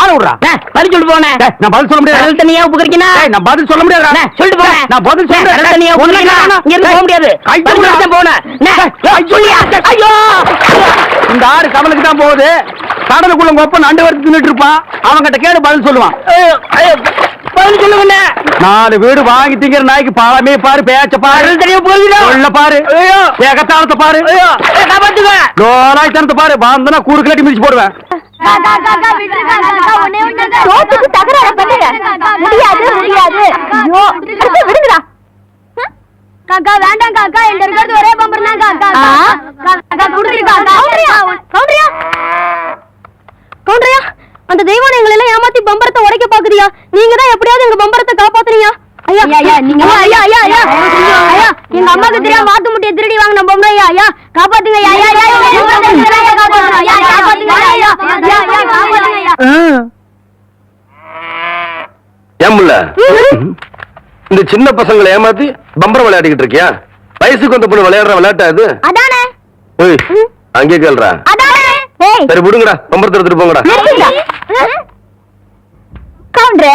ஆள விடுறா. பதில் நான் பதில் சொல்ல முடியாது. கடல் தண்ணியா நான் பதில் சொல்ல முடியாது சொல்லிட்டு. நான் பதில் சொல்றேன் கடல் தண்ணியா உப்பு கறிக்கினா இங்க இருந்து போக முடியாது. பதில் சொல்லிட்டு தான் போனேன் அண்ணே, சொல்லியா? ஐயோ! இந்த ஆறு கடலுக்கு தான் போகுது. கடலுக்குள்ள நண்டு வறுத்து தின்னுட்டு இருப்பான். அவன்கிட்ட கேடு பதில் சொல்லுவான். பதில் சொல்லுங்க நாலு வீடு வாங்கி திங்கிற நாய்க்கு பாலமே பாரு பேச்ச பாரு. கறிக்கினா சொல்ல பாரு. ஏகத்தாளத்தை பாரு. காப்பாத்துங்க. லோலாய்த்தனத்தை பாரு. பாந்தனா கூறு கிளட்டி மிதிச்சு போடுவேன். சோத்துக்கு தகராறு பண்ணுங்க முடியாது முடியாது ஐயோ அடுத்து விடுங்கடா காக்கா வேண்டாம் காக்கா என்கிட்ட இருக்கிறது ஒரே பம்பர் தான் காக்கா? காக்கா குடுத்துரு காக்கா கவுண்டரியா கவுண்டரியா கவுண்டரியா அந்த தெய்வம் எங்களை எல்லாம் ஏமாத்தி பம்பரத்தை உடைக்க பாக்குறியா நீங்க தான் எப்படியாவது எங்க பம்பரத்தை காப்பாத்துறீங்க ஐயா ஐயா, ஐயா, நீங்க- ஐயா ஐயா ஐயா ஐயா எங்க அம்மாக்கு தெரியாம வாத்து முட்டையை திருடி வாங்கின பொம்பளை ஐயா ஐயா காப்பாத்துங்க ஐயா ஐயா ஐயா ஐயா, ஐயா, ஐயா, காப்பாத்துங்க ஐயா காப்பாத்துங்க ஐயா ஐயா ஐயா, ஐயா, காப்பாத்துங்க ஐயா ஏன் முல்ல இந்த சின்ன பசங்களை ஏமாத்தி பம்பரம் விளையாடிக்கிட்டு இருக்கியா வயசுக்கு வந்த பொண்ணு விளையாடுற விளையாட்டா இது அதானே ஓய் அங்கே கேள்றா அதானே ஏய் சரி விடுங்கடா பம்பரத்தை எடுத்துட்டு போங்கடா கவுண்டரே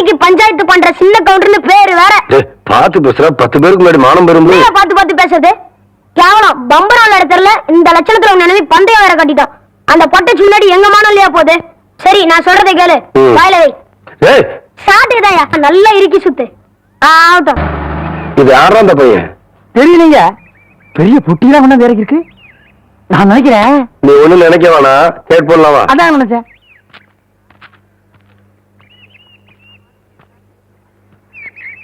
கவுண்டர்னு பேரு வேற. டேய், பார்த்து பேசுற பத்து பேருக்கு முன்னாடி மானம் பெறும்போது. என்னையா பார்த்து பார்த்து பேசுறது? கேவலம். பம்பரம் இடத்துல இந்த லட்சணத்துல உன்னை நினைவு பந்தயம் வேற கட்டிட்டோம் அந்த பட்டச்சு முன்னாடி எங்க மானம் இல்லையா போகுது? சரி நான் சொல்றதை கேளு. வாயில வை. சாட்டுதாயா நல்லா இறுக்கி சுத்து. ஆகட்டும். இது யாரா அந்த பையன்? தெரியலீங்க. பெரிய புட்டிலாம் கொண்டாந்து இறக்கி இருக்கு நான் நினைக்கிறேன். நீ ஒண்ணும் நினைக்க வேணாம் கேட் பண்ணலாமா அதான் நினைச்சேன்.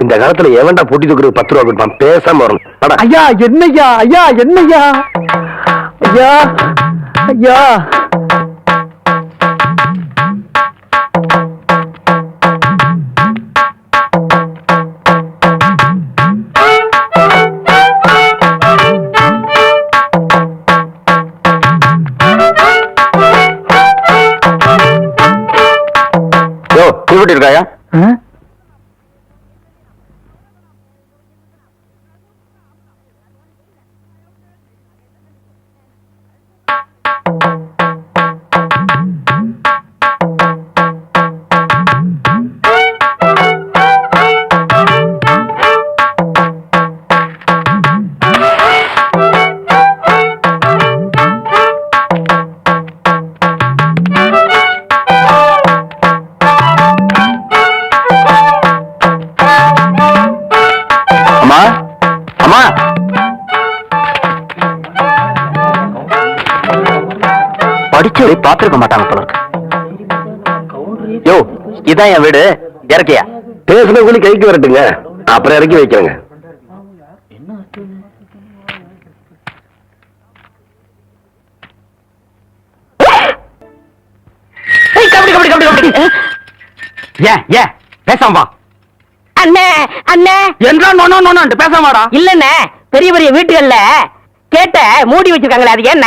இந்த காலத்துல எவன்டா பொட்டி தூக்குறது பத்து ரூபா கொடுப்பான்? பேசாம வரணும் வாடா. ஐயா என்னய்யா ஐயா என்னய்யா? ஐயா ஐயா. இருக்காயா அம்மா? படிச்சு பாத்துருக்க மாட்டாங்க போல இருக்கு. யோ இதான் என் வீடு. இறக்கியா? பேசுன கூலி கைக்கு வரட்டுங்க. அப்புறம் இறக்கி வைக்கிறேங்க. கபடி கபடி கபடி கபடி. ஏன் ஏன் பேசாம வா. அண்ணே அண்ணே. என்றா நோனோ நோனோன்ட்டு பேசாம வாடா. இல்லண்ணே பெரிய பெரிய வீட்டுகள்ல கேட்ட மூடி வச்சிருக்காங்களே அது என்ன?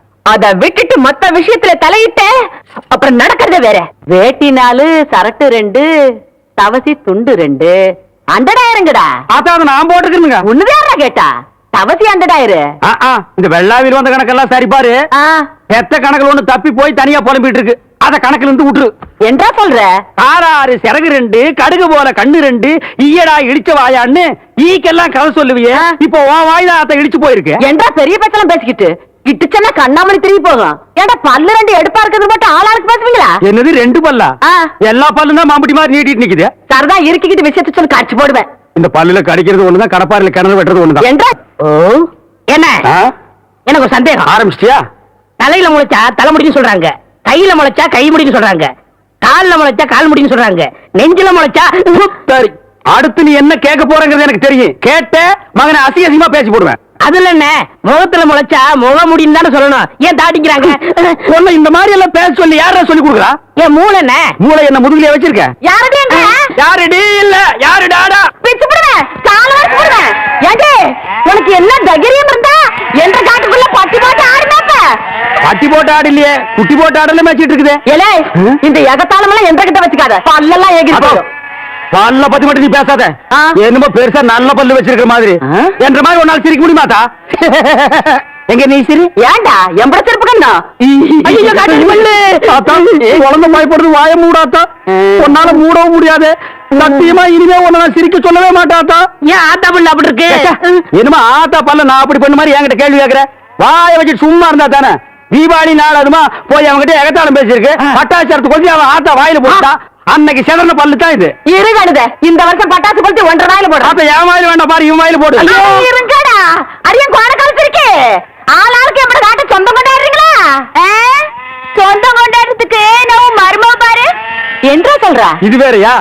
அத விட்டுட்டு மத்த விஷயத்துல தலையிட்ட அப்புறம் நடக்கிறது வேற. வேட்டி நாலு சரட்டு ரெண்டு தவசி துண்டு ரெண்டு. அண்டடாயிரங்கடா. அதான் அதை நான் போட்டுக்கிறேங்க ஒண்ணுதான் கேட்டா. தவசி அண்டடாயிரு. இந்த வெள்ளாவில் வந்த கணக்கெல்லாம் சரி பாரு. பெத்த கணக்குல ஒண்ணு தப்பி போய் தனியா புலம்பிட்டு இருக்கு. அத கணக்குல இருந்து விட்டுரு. என்றா சொல்ற? ஆறாறு சிறகு ரெண்டு கடுகு போல கண்ணு ரெண்டு ஈயடா இடிச்ச வாயான்னு ஈக்கெல்லாம் கதை சொல்லுவியே. இப்போ உன் வாயில அத்த இடிச்சு போயிருக்கு. என்றா பெரிய பேச்செல்லாம் பேசிக்கிட்டு? கிட்டுச்சன்னா கண்ணாமணி திரும்பி போகும். ஏடா பல்லு ரெண்டு எடுப்பா இருக்கிறது மட்டும் ஆளாருக்கு பேசுவீங்களா? என்னது ரெண்டு பல்லா. எல்லா பல்லும் தான் மாம்பட்டி மாதிரி நீட்டிட்டு நிக்குது. சரதா இருக்கிக்கிட்டு விஷயத்த சொல்லி காட்சி போடுவேன். இந்த பல்லுல கடிக்கிறது ஒண்ணுதான் கடப்பாரில கிணறு வெட்டுறது ஒண்ணுதான். என்ன? ஆ? எனக்கு ஒரு சந்தேகம். ஆரம்பிச்சிட்டியா? தலையில முளைச்சா தலைமுடின்னு சொல்றாங்க. கையில முளைச்சா கை முடின்னு சொல்றாங்க. கால்ல முளைச்சா கால் முடின்னு சொல்றாங்க. நெஞ்சில முளைச்சா சரி அடுத்து நீ என்ன கேட்க போறங்கிறது எனக்கு தெரியும். கேட்ட மகனை அசிங்க அசிங்கமா பேசி போடுவேன். அதுல என்ன? முகத்துல முளைச்சா முக முடின்னு தானே சொல்லணும். ஏன் தாட்டிக்கிறாங்க? உன்னை இந்த மாதிரி எல்லாம் பேச சொல்லி யாரா சொல்லி கொடுக்குறா? என் மூளை என்ன? மூளை என்ன முதுகுலயே வச்சிருக்க? யாரடி? யாருடி? இல்ல. யாரு டாடா பிச்சு போடுவேன் கால வரைக்கும் போடுவேன் உனக்கு என்ன தைரியம் இருந்தா என்ற காட்டுக்குள்ள பட்டி போட்டு பட்டி ஆடு இல்லையே குட்டி போட்டு ஆடல மேய்ச்சிட்டு இருக்குது. ஏலே? இந்த எகத்தாளமெல்லாம் என்ற கிட்ட வச்சுக்காத? பல்லெல்லாம் ஏகிட்டு பல்ல பத்தி மட்டும் நீ பேசாத. என்னமோ பெருசா நல்ல பல்லு வச்சிருக்கிற மாதிரி? என்ற மாதிரி ஒரு நாள் சிரிக்க முடியுமாட்டா எங்க நீ சிரி? ஏன்டா எம்பட செருப்பு கண்ணா? ஐயோ, காட்டு பல்லு. ஆத்தா, குழந்தை பயப்படுறது வாய மூடாத்தா? உன்னால மூடவும் முடியாது. சத்தியமா இனிமே உன்னை நான் சிரிக்க சொல்லவே மாட்டாத்தா ஏன் ஆத்தா புள்ள அப்படி இருக்கு? என்னமா ஆத்தா பல்ல நான் அப்படி பண்ண மாதிரி என்கிட்ட கேள்வி கேக்குற? வாய வச்சுட்டு சும்மா இருந்தா தானே? தீபாவளி நாள் அதுமா போய் அவன்கிட்ட எகத்தாளம் பேசியிருக்கு. பட்டாச்சாரத்து கொஞ்சம் அவன் ஆத்தா வாயில போட்டா அன்னைக்கு செதறன பல்லு தான் இது. இருகடுத இந்த வருஷம் பட்டாசு கொளுத்தி ஒன்றரை வாயில போடுறோம் அப்ப என் வாயில வேண்டாம் பாரு இவன் வாயில போடு. இருங்கடா. அரியன் கோண காலத்து இருக்கு. ஆளாளுக்கு எப்படி காட்ட சொந்தம் கொண்டாடுறீங்களா? சொந்தம் கொண்டாடுறதுக்கு நான் மருமக பாரு. என்றா சொல்ற? இது வேறயா?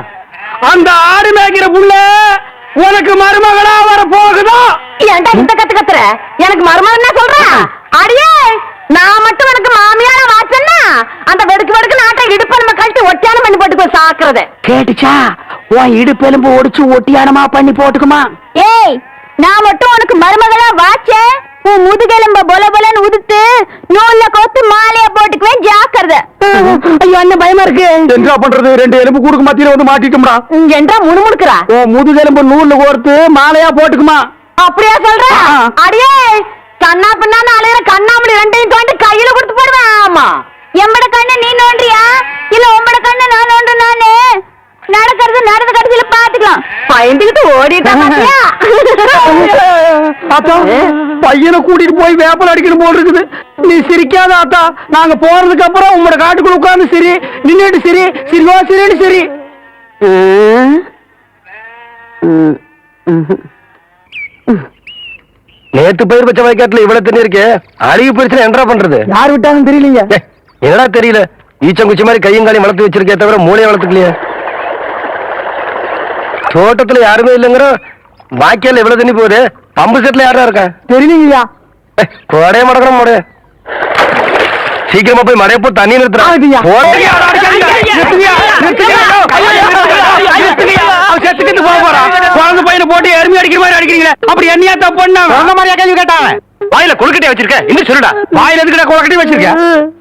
அந்த ஆடு மேய்க்கிற புள்ள உனக்கு மருமகளா வர போகுதோ ஏன்டா இந்த கத்து கத்துற? எனக்கு மருமகன் என்ன சொல்ற? அடியே நான் மட்டும் எனக்கு மாமியார வாச்சன்னா அந்த வெடுக்கு வெடுக்கு நாட்டை இடுப்பு நம்ம கழட்டி ஒட்டியான பண்ணி போட்டுக்கோ சாக்குறத. கேட்டுச்சா? உன் இடுப்பெலும்பு ஒடிச்சு ஒட்டியானமா பண்ணி போட்டுக்குமா? ஏய் நான் மட்டும் உனக்கு மருமகளா வாச்சேன் உன் முதுகெலும்ப பொல பொலன்னு உதுத்து நூல்ல கோத்து மாலையா போட்டுக்குவேன் ஜாக்கிரதை ஐயோ என்ன பயமா இருக்கு. என்ன பண்றது? ரெண்டு எலும்பு கூடுக்கு மத்தியில வந்து மாட்டிட்டோம்டா என்றா முணுமுணுக்குறா? நூல்ல கோர்த்து மாலையா போட்டுக்குமா? அப்படியா சொல்ற. அடியே கண்ணா பின்னான்னு அலையிற கண்ணாமணி ரெண்டையும் தோண்டி கையில கொடுத்து போடுவேன். ஆமா. எம்பட கண்ணு நீ நோண்டியா? இல்ல உம்பட கண்ணு நான் நோண்டு நானு நடக்கிறது நடந்த கடைசியில பாத்துக்கலாம் பயந்துகிட்டு ஓடிட்டா பாத்தியா? ஆத்தா பையனை கூட்டிட்டு போய் வேப்பல் அடிக்கணும் போல் இருக்குது. நீ சிரிக்காத ஆத்தா. நாங்க போறதுக்கு அப்புறம் உங்களோட காட்டுக்குள்ள உட்கார்ந்து சரி. நின்னுட்டு சரி. சிரிவா சிரின்னு சரி. நேத்து பயிர் பச்சை வாய்க்காட்டுல இவ்வளவு தண்ணி இருக்கே. அழுகி போயிருச்சுன்னா என்னடா பண்றது? யார் விட்டாங்கன்னு தெரியலீங்க என்னடா தெரியல? ஈச்சங்குச்சி மாதிரி கையும் காலையும் வளர்த்து வச்சிருக்கே தவிர மூளையை வளர்த்துக்கலையே. தோட்டத்துல யாருமே இல்லைங்கிற வாய்க்கால எவ்வளவு தண்ணி போகுது. பம்பு செட்ல யாரா இருக்கா? தெரியலீங்கய்யா கோடையை மடக்கிற மோடைய சீக்கிரமா போய் மடைய போ தண்ணி. செத்துக்கிட்டு போக போறான். குழந்தை பையனை போட்டு எருமை அடிக்கிற மாதிரி அடிக்கிறீங்களே. அப்படி என்னையா தப்பு பண்ண? மாதிரியா கேள்வி கேட்டாங்க வாயில கொழுக்கட்டையா வச்சிருக்க. இன்னும் சொல்லுடா. வாயில எதுக்குடா குளக்கட்டி வச்சிருக்க?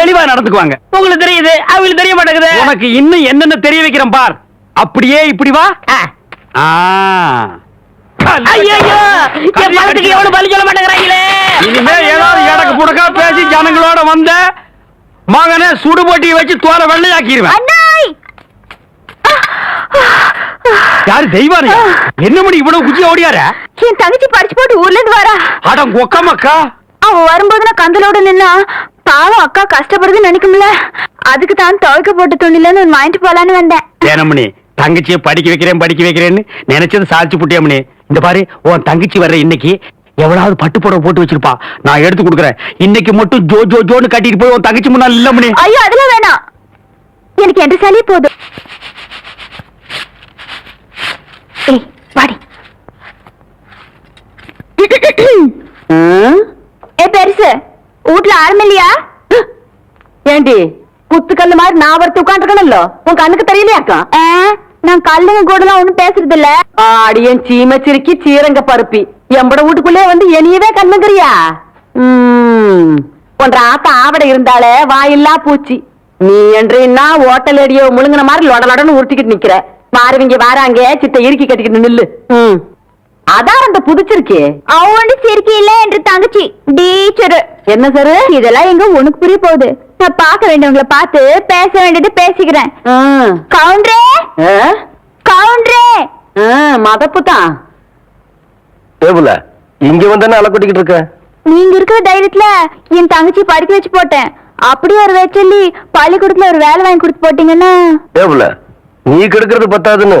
தெளிவா நடந்துக்குவாங்க. உங்களுக்கு தெரியுது? அவங்களுக்கு தெரிய மாட்டேங்குது. உனக்கு இன்னும் என்னென்ன தெரிய வைக்கிறேன் பார். அப்படியே இப்படி வா. ஐயோ என் பணத்துக்கு எவ்வளவு பலி சொல்ல மாட்டேங்கிறாங்களே? இனிமே ஏதாவது எனக்கு புடக்கா பேசி ஜனங்களோட வந்த மகனை சுடுபொட்டியை வச்சு தோலை வெள்ளையாக்கிடுவேன் யாரு தெய்வானே என்ன மணி இவ்வளவு குச்சி ஓடியார? என் தங்கச்சி படிச்சு போட்டு ஊர்ல இருந்து வரா. அடம் கொக்கமக்கா அவ வரும்போது நான் கந்தலோட நின்னா பாவம் அக்கா கஷ்டப்படுதுன்னு நினைக்கும்ல. அதுக்கு தான் துவைக்க போட்டு துணில ஒன்னு வாங்கிட்டு போலான்னு வந்தேன். ஏனமணி தங்கச்சியை படிக்க வைக்கிறேன் படிக்க வைக்கிறேன்னு நினைச்சது சாதிச்சு புட்டியமணி இந்த பாரு உன் தங்கச்சி வர்ற இன்னைக்கு எவ்வளவு பட்டு புடவை போட்டு வச்சிருப்பா. நான் எடுத்து கொடுக்குறேன். இன்னைக்கு மட்டும் ஜோ ஜோ ஜோன்னு கட்டிட்டு போய் உன் தங்கச்சி முன்னாள் இல்லமணி ஐயோ அதெல்லாம் வேணாம். எனக்கு என்ற சாலியே போதும். ஏய் வாடி. ஏ பெருசு. வீட்ல ஆளும் இல்லையா ஏண்டி குத்துக்கல்லு மாதிரி நான் ஒருத்தி உட்காந்துருக்கணும்ல உன் கண்ணுக்கு தெரியலையாக்கா? நான் கல்லுங்க கூடலாம் ஒண்ணும் பேசுறது இல்ல ஆடியன் சீம சிரிக்கி சீரங்க பருப்பி. எம்பட வீட்டுக்குள்ளே வந்து என்னையவே கண்ணுங்கிறியா? உம் ஒன்ற ஆத்த ஆவட இருந்தாலே வாயில்லா பூச்சி. நீ என்றா ஓட்டல் அடியோ முழுங்கின மாதிரி லொட லொடன்னு உருட்டிக்கிட்டு நிக்கிற. மாறுவிங்க வாராங்க சித்த இறுக்கி கட்டிக்கிட்டு நில்லு. ம். அதான் அந்த புதிச்சிருக்கே அவண்டு சிரிக்கி இல்ல என்று தங்கச்சி டீச்சரு என்ன சரு? இதெல்லாம் எங்க உனக்கு புரிய போகுது. நான் பார்க்க வேண்டியவங்கள பார்த்து பேச வேண்டியது பேசிக்கிறேன். ம். கவுண்டரே! ஆ? கவுண்டரே! ஆ, மதப்பு தான் டேபுல இங்க வந்து அலை கொட்டிக்கிட்டு இருக்க? நீங்க இருக்கிற தைரியத்துல என் தங்கச்சி படிக்க வச்சு போட்டேன். அப்படி ஒரு வச்சல்லி பள்ளிக்கூடத்துல ஒரு வேலை வாங்கி கொடுத்து போட்டீங்கன்னா? டேபுல நீ கெடுக்கிறது பத்தாதுன்னு.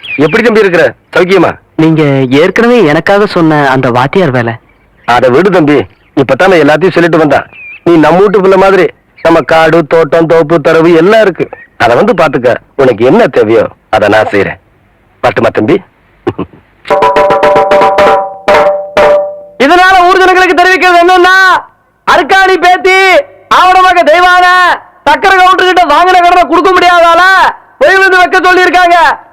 எப்படி தம்பி இருக்கிற? சௌக்கியமா? நீங்க ஏற்கனவே எனக்காக சொன்ன அந்த வாத்தியார் வேலை. அத விடு தம்பி. இப்பதான் எல்லாத்தையும் சொல்லிட்டு வந்தான். நீ நம்ம வீட்டு பிள்ளை மாதிரி நம்ம காடு தோட்டம் தோப்பு தரவு எல்லாம் இருக்கு. அத வந்து பாத்துக்க உனக்கு என்ன தேவையோ அத நான் செய்யறேன் பட்டுமா தம்பி? இதனால ஊர் ஜனங்களுக்கு தெரிவிக்கிறது என்னன்னா அருக்காணி பேத்தி ஆவணமாக தெய்வான சக்கர கவுண்டர் கிட்ட வாங்கின கடனை கொடுக்க முடியாதால போய் வந்து வைக்க சொல்லி இருக்காங்க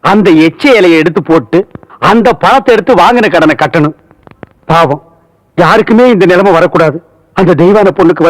அந்த எச்ச இலையை எடுத்து போட்டு அந்த பணத்தை எடுத்து வாங்கின கடனை கட்டணும். பாவம். யாருக்குமே இந்த நிலைமை வரக்கூடாது. அந்த தெய்வான பொண்ணுக்கு